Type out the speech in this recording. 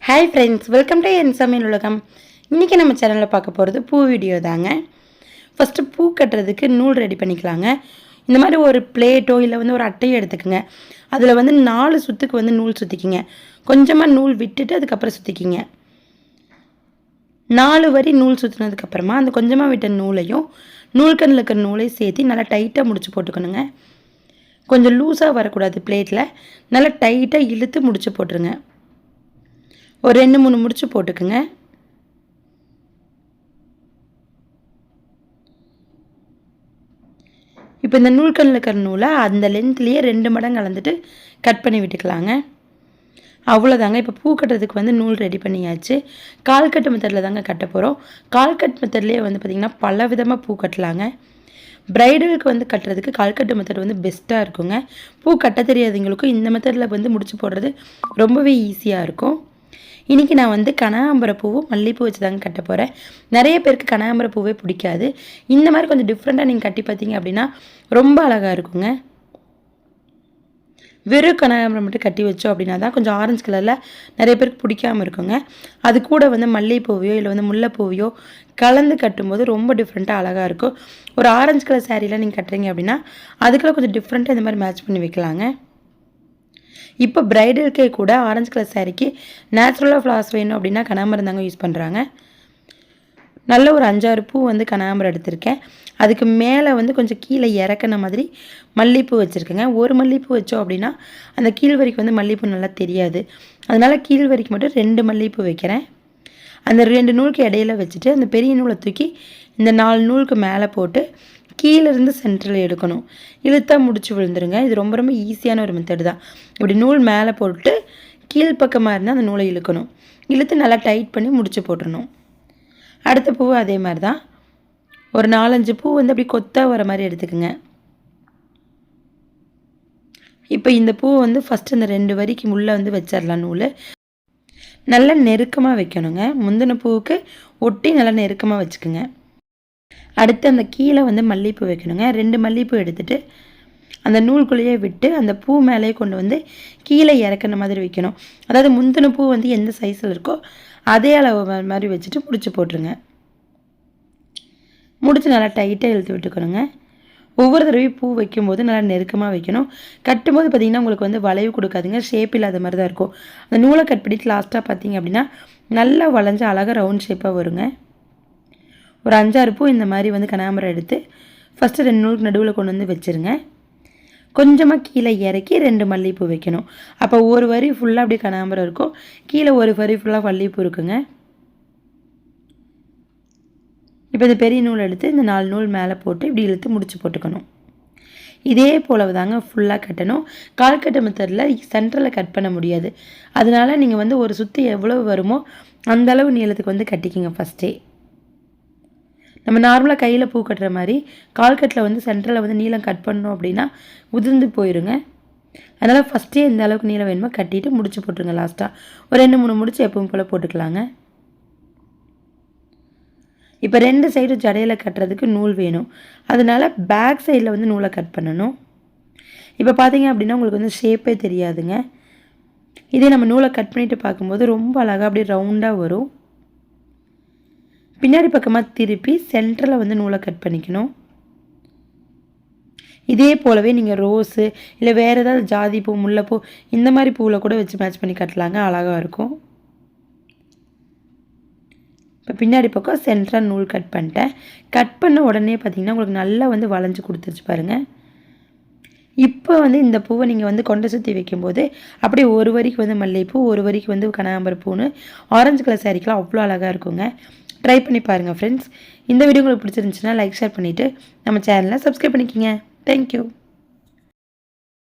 Hi friends welcome to என் சமையல் உலகம் இன்றைக்கி நம்ம சேனலில் பார்க்க போகிறது பூ வீடியோ தாங்க. ஃபஸ்ட்டு பூ கட்டுறதுக்கு நூல் ரெடி பண்ணிக்கலாங்க. இந்த மாதிரி ஒரு பிளேட்டோ இல்லை வந்து ஒரு அட்டையோ எடுத்துக்கோங்க. அதில் வந்து நாலு சுற்றுக்கு வந்து நூல் சுற்றிக்கிங்க கொஞ்சமாக நூல் விட்டுட்டு அதுக்கப்புறம் சுற்றிக்கிங்க நாலு வரி நூல் சுற்றினதுக்கப்புறமா அந்த கொஞ்சமாக விட்ட நூலையும் நூல்கண்ணில் இருக்கிற நூலையும் சேர்த்து நல்லா டைட்டாக முடிச்சு போட்டுக்கணுங்க. கொஞ்சம் லூஸாக வரக்கூடாது பிளேட்டில் நல்லா டைட்டாக இழுத்து முடிச்சு போட்டுருங்க. ஒரு ரெண்டு மூணு முடிச்சு போட்டுக்குங்க. இப்போ இந்த நூல்கண்ணில் இருக்கிற நூலை அந்த லென்த்லேயே ரெண்டு மடங்கு கலந்துட்டு கட் பண்ணி விட்டுக்கலாங்க. அவ்வளோதாங்க இப்போ பூ கட்டுறதுக்கு வந்து நூல் ரெடி பண்ணியாச்சு. கால் கட்டு மெத்தடில் தாங்க கட்ட போகிறோம் கால் கட் மெத்தட்லேயே வந்து பார்த்திங்கன்னா பல விதமாக பூ கட்டலாங்க. ப்ரைடலுக்கு வந்து கட்டுறதுக்கு கால்கட்டு மெத்தட் வந்து பெஸ்ட்டாக இருக்குங்க. பூ கட்ட தெரியாதவங்களுக்கும் இந்த மெத்தடில் வந்து முடிச்சு போடுறது ரொம்பவே ஈஸியாக இருக்கும். இன்றைக்கி நான் வந்து கனகாம்பர பூவும் மல்லிகைப்பூ வச்சு தாங்க கட்ட போகிறேன் நிறைய பேருக்கு கனகாம்பர பூவே பிடிக்காது. இந்த மாதிரி கொஞ்சம் டிஃப்ரெண்ட்டாக நீங்கள் கட்டி பார்த்தீங்க அப்படின்னா ரொம்ப அழகாக இருக்குங்க. வெறும் கனகாம்பரம் மட்டும் கட்டி வச்சோம் அப்படின்னா தான் கொஞ்சம் ஆரஞ்சு கலரில் நிறைய பேருக்கு பிடிக்காம இருக்குங்க. அது கூட வந்து மல்லிகைப்பூவையோ இல்லை வந்து முல்லைப்பூவையோ கலந்து கட்டும்போது ரொம்ப டிஃப்ரெண்ட்டாக அழகாக இருக்கும். ஒரு ஆரஞ்சு கலர் சேரீலாம் நீங்கள் கட்டுறீங்க அப்படின்னா அதுக்கெல்லாம் கொஞ்சம் டிஃப்ரெண்ட்டாக இந்த மாதிரி மேட்ச் பண்ணி வைக்கலாங்க. இப்போ ப்ரைடல்கே கூட ஆரஞ்சு கலர் சாரீக்கு நேச்சுரலாக ஃப்ளார்ஸ் வேணும் அப்படின்னா கனகாம்பரம் தாங்க யூஸ் பண்ணுறாங்க நல்ல ஒரு அஞ்சாறு பூ வந்து கனகாம்பரம் எடுத்திருக்கேன். அதுக்கு மேலே வந்து கொஞ்சம் கீழே இறக்குன மாதிரி மல்லிகைப்பூ வச்சுருக்கேங்க. ஒரு மல்லிகைப்பூ வச்சோம் அப்படின்னா அந்த கீழ்வரிக்கு வந்து மல்லிகைப்பூ நல்லா தெரியாது. அதனால் கீழ்வரிக்கு மட்டும் ரெண்டு மல்லிகைப்பூ வைக்கிறேன். அந்த ரெண்டு நூலுக்கு இடையில வச்சுட்டு அந்த பெரிய நூலை தூக்கி இந்த நாலு நூலுக்கு மேலே போட்டு கீழேருந்து சென்டரில் எடுக்கணும். இழுத்தா முடிச்சு விழுந்துருங்க. இது ரொம்ப ரொம்ப ஈஸியான ஒரு மெத்தடு தான். இப்படி நூல் மேலே போட்டு கீழ்ப்பக்கமாக இருந்தால் அந்த நூலை இழுக்கணும். இழுத்து நல்லா டைட் பண்ணி முடிச்சு போட்டுடணும் அடுத்த பூ அதே மாதிரி தான் ஒரு நாலஞ்சு பூ வந்து அப்படி கொத்தாக வர மாதிரி எடுத்துக்கோங்க. இப்போ இந்த பூ வந்து ஃபஸ்ட்டு இந்த ரெண்டு வரிக்கு உள்ளே வந்து வச்சிடலாம் நூல். நல்லா நெருக்கமாக வைக்கணுங்க. முந்தின பூவுக்கு ஒட்டி நல்லா நெருக்கமாக வச்சுக்கோங்க. அடுத்து அந்த கீழே வந்து மல்லிகைப்பூ வைக்கணுங்க. ரெண்டு மல்லிகைப்பூ எடுத்துகிட்டு அந்த நூல்குள்ளேயே விட்டு அந்த பூ மேலேயே கொண்டு வந்து கீழே இறக்குன மாதிரி வைக்கணும். அதாவது முந்தின பூ வந்து எந்த சைஸில் இருக்கோ அதே அளவு மாதிரி வச்சுட்டு முடிச்சு போட்டுருங்க. முடிச்சு நல்லா டைட்டாக இழுத்து விட்டுக்கணுங்க. ஒவ்வொரு தடவையும் பூ வைக்கும்போது நல்லா நெருக்கமாக வைக்கணும். கட்டும்போது பார்த்திங்கன்னா உங்களுக்கு வந்து வளைவு கொடுக்காதுங்க. ஷேப் இல்லாத மாதிரி தான் இருக்கும். அந்த நூலை கட் பண்ணிட்டு லாஸ்ட்டாக பார்த்தீங்க அப்படின்னா நல்லா வளைஞ்சு அழகாக ரவுண்ட் ஷேப்பாக வருங்க. ஒரு அஞ்சாறு பூ இந்த மாதிரி வந்து கனகாம்பரம் எடுத்து ஃபஸ்ட்டு ரெண்டு நூலுக்கு நடுவில் கொண்டு வந்து வச்சுருங்க. கொஞ்சமாக கீழே இறக்கி ரெண்டு மல்லிகைப்பூ வைக்கணும். அப்போ ஒரு வரி ஃபுல்லாக அப்படியே கனகாம்பரம் இருக்கும். கீழே ஒரு வரி ஃபுல்லாக மல்லிகைப்பூ இருக்குங்க. இப்போ இந்த பெரிய நூல் எடுத்து இந்த நாலு நூல் மேலே போட்டு இப்படி இழுத்து முடிச்சு போட்டுக்கணும். இதே போல தாங்க ஃபுல்லாக கட்டணும். கால்கட்டு மெத்தடில் சென்டரில் கட் பண்ண முடியாது. அதனால் நீங்கள் வந்து ஒரு சுற்றி எவ்வளோ வருமோ அந்த அளவு நீளத்துக்கு வந்து கட்டிக்கிங்க ஃபஸ்ட்டே நம்ம நார்மலாக கையில் பூ கட்டுற மாதிரி கால்கட்டில் வந்து சென்டரில் வந்து நீளம் கட் பண்ணோம் அப்படின்னா உதிர்ந்து போயிருங்க. அதனால் ஃபஸ்ட்டே எந்த அளவுக்கு நீளம் வேணுமோ கட்டிட்டு முடிச்சு போட்டுருங்க லாஸ்ட்டாக ஒரு ரெண்டு மூணு முடிச்சு எப்பவும் போல் போட்டுக்கலாங்க. இப்போ ரெண்டு சைடு ஜடையில் கட்டுறதுக்கு நூல் வேணும். அதனால பேக் சைடில் வந்து நூலை கட் பண்ணணும். இப்போ பார்த்தீங்க அப்படின்னா உங்களுக்கு வந்து ஷேப்பே தெரியாதுங்க. இதே நம்ம நூலை கட் பண்ணிவிட்டு பார்க்கும்போது ரொம்ப அழகாக அப்படியே ரவுண்டாக வரும். பின்னாடி பக்கமாக திருப்பி சென்டரில் வந்து நூலை கட் பண்ணிக்கணும். இதே போலவே நீங்கள் ரோஸு இல்லை வேறு ஏதாவது ஜாதி பூ முல்லைப்பூ இந்த மாதிரி பூவில் கூட வச்சு மேட்ச் பண்ணி கட்டலாங்க. அழகாக இருக்கும். இப்போ பின்னாடி பக்கம் சென்டராக நூல் கட் பண்ணிட்டேன். கட் பண்ண உடனே பார்த்தீங்கன்னா உங்களுக்கு நல்லா வந்து வளைஞ்சு கொடுத்துருச்சு பாருங்கள் இப்போ வந்து இந்த பூவை நீங்கள் வந்து கொண்டை சுற்றி வைக்கும்போது அப்படியே ஒரு வரிக்கு வந்து மல்லிகைப்பூ ஒரு வரிக்கு வந்து கனகாம்பர பூன்னு ஆரஞ்சு கலர் சாரிக்கெலாம் அவ்வளோ அழகாக இருக்குங்க. ட்ரை பண்ணி பாருங்கள் ஃப்ரெண்ட்ஸ் இந்த வீடியோ உங்களுக்கு பிடிச்சிருந்துச்சுன்னா லைக் ஷேர் பண்ணிவிட்டு நம்ம சேனலை சப்ஸ்கிரைப் பண்ணிக்கிங்க. தேங்க்யூ